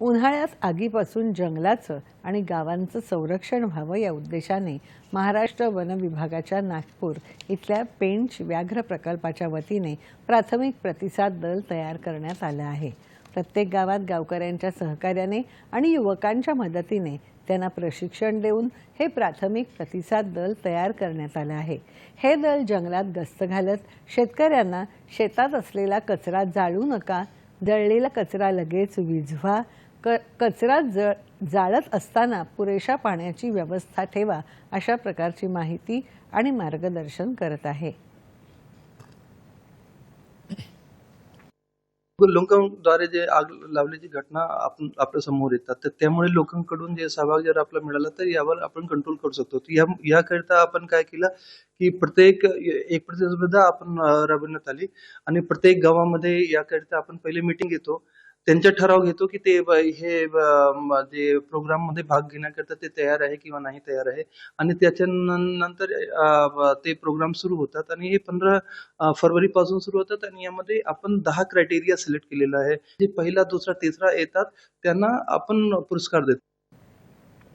उन्हाळ्यात आगीपासून जंगलाचं आणि गावांचं संरक्षण व्हावं या उद्देशाने महाराष्ट्र वन विभागाच्या नागपूर इथल्या पेंच व्याघ्र प्रकल्पाच्या वतीने प्राथमिक प्रतिसाद दल तयार करण्यात आलं आहे. प्रत्येक गावात गावकऱ्यांच्या सहकार्याने आणि युवकांच्या मदतीने त्यांना प्रशिक्षण देऊन हे प्राथमिक प्रतिसाद दल तयार करण्यात आलं आहे. हे दल जंगलात गस्त घालत शेतकऱ्यांना शेतात असलेला कचरा जाळू नका जळलेला कचरा लगेच विझवा. क कचरा जळ जाळत असताना पुरेशा पाण्याची व्यवस्था ठेवा अशा प्रकारची माहिती आणि मार्गदर्शन करत आहे. लोकांद्वारे जे आग लावल्याची घटना आपण आपल्यासमोर येतात. तर त्यामुळे लोकांकडून जे सहभाग जर आपला मिळाला तर यावर आपण कंट्रोल करू शकतो. या याकरिता आपण काय केलं की प्रत्येक एक प्रतिस्पर्धा आपण राबवण्यात आली. आणि प्रत्येक गावामध्ये याकरिता आपण पहिले मीटिंग घेतो. त्यांचा ठराव घेतो की ते हे जे प्रोग्राममध्ये भाग घेण्याकरता ते तयार आहे किंवा नाही तयार आहे. आणि त्याच्या नंतर ते प्रोग्राम सुरू होतात आणि हे पंधरा फरवरी पासून सुरू होतात आणि यामध्ये आपण दहा क्रायटेरिया सिलेक्ट केलेला आहे जे पहिला दुसरा तिसरा येतात त्यांना आपण पुरस्कार देतो.